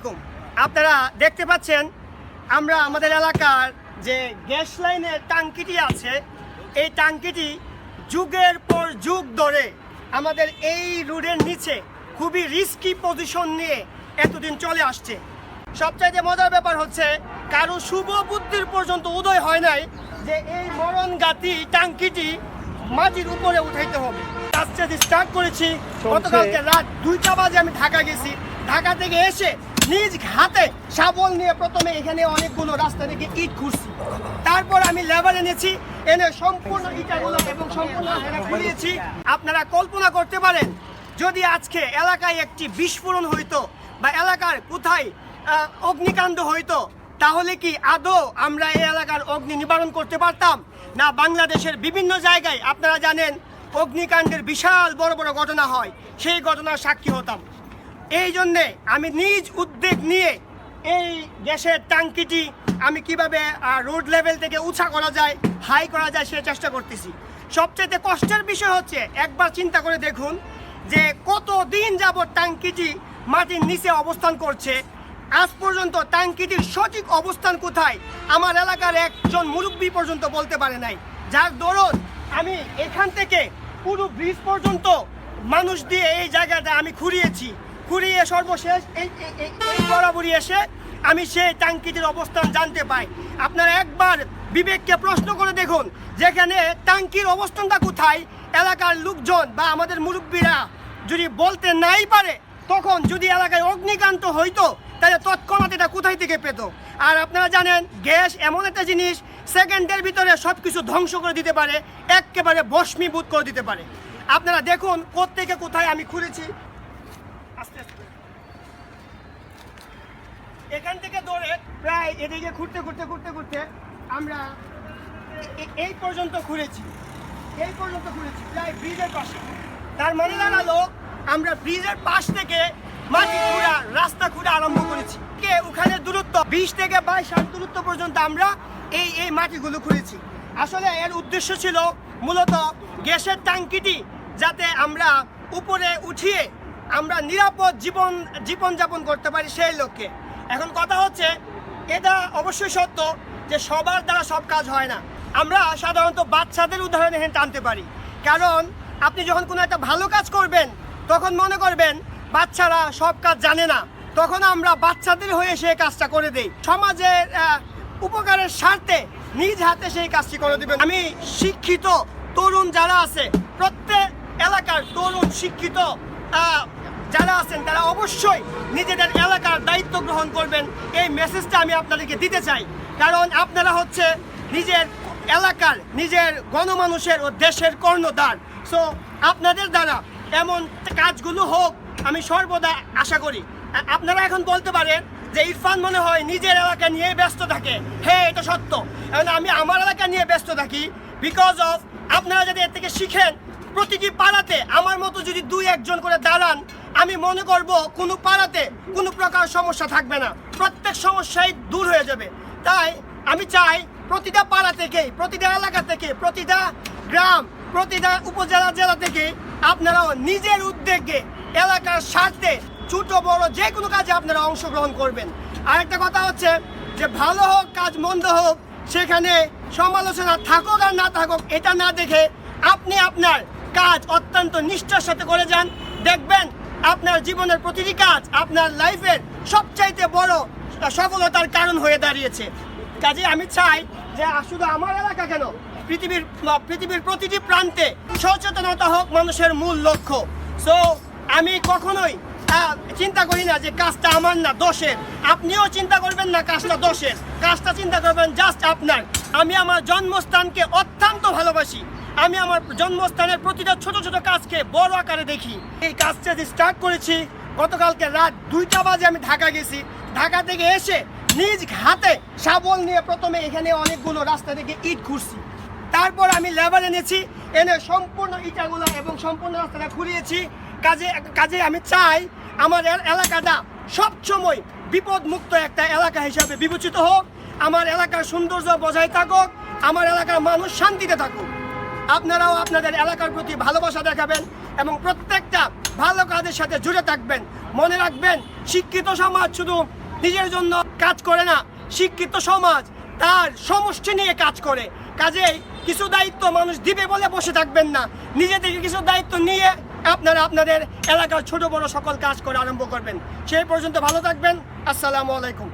আলাইকুম। আপনারা দেখতে পাচ্ছেন আমরা আমাদের এলাকার যে গ্যাস লাইনের টাঙ্কিটি আছে এই টাঙ্কিটি যুগের পর যুগ ধরে আমাদের এই রোডের নিচে খুবই রিস্কি পজিশন নিয়ে এতদিন চলে আসছে। সবচাইতে মজার ব্যাপার হচ্ছে কারও শুভ বুদ্ধির পর্যন্ত উদয় হয় নাই যে এই মরণ গাতি টাঙ্কিটি মাটির উপরে উঠাইতে হবে। কাজটা স্টার্ট করেছি গতকালকে রাত দুইটা বাজে আমি ঢাকা গেছি। ঢাকা থেকে এসে নিজ হাতে শাবল নিয়ে প্রথমে এখানে অনেকগুলো রাস্তা থেকে ইট খুঁজছি তারপর আমি লেবার এনেছি, এনে সম্পূর্ণ ইটাগুলো এবং সম্পূর্ণ খুলিয়েছি। আপনারা কল্পনা করতে পারেন, যদি আজকে এলাকায় একটি বিস্ফোরণ হইতো বা এলাকার কোথায় অগ্নিকাণ্ড হইতো, তাহলে কি আদৌ আমরা এই এলাকার অগ্নি নিবারণ করতে পারতাম? না, বাংলাদেশের বিভিন্ন জায়গায়, আপনারা জানেন, অগ্নিকাণ্ডের বিশাল বড় বড় ঘটনা হয়, সেই ঘটনার সাক্ষী হতাম। এই জন্যে আমি নিজ উদ্যোগ নিয়ে এই গ্যাসের ট্যাঙ্কিটি আমি কীভাবে রোড লেভেল থেকে উঁচা করা যায় হাই করা যায় সে চেষ্টা করতেছি। সবচেয়ে কষ্টের বিষয় হচ্ছে, একবার চিন্তা করে দেখুন যে কত দিন যাবত ট্যাঙ্কিটি মাটির নিচে অবস্থান করছে। আজ পর্যন্ত ট্যাঙ্কিটির সঠিক অবস্থান কোথায়, আমার এলাকার একজন মুরব্বী পর্যন্ত বলতে পারে নাই। যার দরুন আমি এখান থেকে পুরো ব্রিজ পর্যন্ত মানুষ দিয়ে এই জায়গাটা আমি খুঁড়িয়েছি খুঁড়িয়ে সর্বশেষ এই বরাবরই এসে আমি সেই ট্যাঙ্কিটির অবস্থান জানতে পাই। আপনারা একবার বিবেককে প্রশ্ন করে দেখুন, যেখানে ট্যাঙ্কির অবস্থানটা কোথায়, এলাকার লোকজন বা আমাদের মুরব্বীরা যদি বলতে নাই পারে, তখন যদি এলাকায় অগ্নিকান্ত হইতো, তাহলে তৎক্ষণাৎ এটা কোথায় থেকে পেত? আর আপনারা জানেন, গ্যাস এমন একটা জিনিস, সেকেন্ডের ভিতরে সব কিছু ধ্বংস করে দিতে পারে, একেবারে ভস্মীভূত করে দিতে পারে। আপনারা দেখুন, কোত্থেকে কোথায় আমি খুলেছি। আস্তে আস্তে। এখান থেকে ধরে প্রায় এদিকে ঘুরতে ঘুরতে ঘুরতে ঘুরতে আমরা এই পর্যন্ত ঘুরেছি। এই পর্যন্ত ঘুরেছি, প্রায় ব্রিজের পাশে। তার মানে দাঁড়াল আমরা ব্রিজের পাশ থেকে মাটি খুঁড়া, রাস্তা খুঁড়া আরম্ভ করেছি। কে? ওখানে দূরত্ব। বিশ থেকে বাইশ হাত দূরত্ব পর্যন্ত আমরা এই এই মাটিগুলো খুঁড়েছি। আসলে এর উদ্দেশ্য ছিল মূলত গ্যাসের ট্যাঙ্কিটি যাতে আমরা উপরে উঠিয়ে আমরা নিরাপদ জীবন, জীবনযাপন করতে পারি সেই লক্ষ্যে। এখন কথা হচ্ছে, এটা অবশ্যই সত্য যে সবার দ্বারা সব কাজ হয় না। আমরা সাধারণত বাচ্চাদের উদাহরণ এখানে টানতে পারি। কারণ আপনি যখন কোনো একটা ভালো কাজ করবেন, তখন মনে করবেন বাচ্চারা সব কাজ জানে না। তখন আমরা বাচ্চাদের হয়ে সেই কাজটা করে দেই। সমাজের উপকারের স্বার্থে নিজ হাতে সেই কাজটি করে দিবেন। আমি শিক্ষিত তরুণ যারা আছে, প্রত্যেক এলাকার তরুণ শিক্ষিত যারা আছেন তারা অবশ্যই নিজেদের এলাকার দায়িত্ব গ্রহণ করবেন। এই মেসেজটা আমি আপনাদেরকে দিতে চাই। কারণ আপনারা হচ্ছে নিজের এলাকার, নিজের গণমানুষের ও দেশের কর্ণধার। সো আপনাদের দ্বারা এমন কাজগুলো হোক, আমি সর্বদা আশা করি। আপনারা এখন বলতে পারেন যে ইরফান মনে হয় নিজের এলাকা নিয়ে ব্যস্ত থাকে। হ্যাঁ এটা সত্য। এখন আমি আমার এলাকা নিয়ে ব্যস্ত থাকি বিকজ অফ আপনারা যদি এর থেকে শিখেন, প্রতিটি পাড়াতে আমার মতো যদি দুই একজন করে দাঁড়ান আমি মনে করব কোনো পাড়াতে কোনো প্রকার সমস্যা থাকবে না। প্রত্যেক সমস্যাই দূর হয়ে যাবে। তাই আমি চাই প্রতিটা পাড়া থেকে প্রতিটা এলাকা থেকে, প্রতিটা গ্রাম, প্রতিটা উপজেলা, জেলা থেকে আপনারাও নিজের উদ্যোগে এলাকার স্বার্থে ছোট, বড় যে কোনো কাজে আপনারা অংশগ্রহণ করবেন। আরেকটা কথা হচ্ছে যে ভালো হোক, কাজ মন্দ হোক, সেখানে সমালোচনা থাকুক আর না থাকুক, এটা না দেখে আপনি আপনার কাজ অত্যন্ত নিষ্ঠার সাথে করে যান। দেখবেন আপনার জীবনের প্রতিটি কাজ আপনার লাইফের সবচাইতে বড় সফলতার কারণ হয়ে দাঁড়িয়েছে। কাজে আমি চাই যে শুধু আমার এলাকা কেন, পৃথিবীর পৃথিবীর প্রতিটি প্রান্তে সচেতনতা হোক মানুষের মূল লক্ষ্য। সো আমি কখনোই চিন্তা করি না যে কাজটা আমার না দোষের। আপনিও চিন্তা করবেন না কাজটা দোষের। কাজটা চিন্তা করবেন জাস্ট আপনার। আমি আমার জন্মস্থানকে অত্যন্ত ভালোবাসি। আমি আমার জন্মস্থানের প্রতিটা ছোট ছোট কাজকে বড় আকারে দেখি। এই কাজটা যে স্টার্ট করেছি, গতকালকে রাত দুইটা বাজে আমি ঢাকা গেছি। ঢাকা থেকে এসে নিজ হাতে শাবল নিয়ে প্রথমে এখানে অনেকগুলো রাস্তা থেকে ইট ঘুরছি। তারপর আমি লেবার এনেছি, এনে সম্পূর্ণ ইটাগুলো এবং সম্পূর্ণ রাস্তাটা খুঁড়িয়েছি কাজে কাজে আমি চাই আমার এলাকাটা সবসময় বিপদমুক্ত একটা এলাকা হিসাবে বিবেচিত হোক। আমার এলাকার সৌন্দর্য বজায় থাকুক, আমার এলাকার মানুষ শান্তিতে থাকুক। আপনারাও আপনাদের এলাকার প্রতি ভালোবাসা দেখাবেন এবং প্রত্যেকটা ভালো কাজের সাথে জুড়ে থাকবেন। মনে রাখবেন, শিক্ষিত সমাজ শুধু নিজের জন্য কাজ করে না, শিক্ষিত সমাজ তার সমষ্টি নিয়ে কাজ করে। কাজেই কিছু দায়িত্ব মানুষ দিবে বলে বসে থাকবেন না। নিজে থেকে কিছু দায়িত্ব নিয়ে আপনারা আপনাদের এলাকার ছোট বড় সকল কাজ করে আরম্ভ করবেন। সেই পর্যন্ত ভালো থাকবেন। আসসালামু আলাইকুম।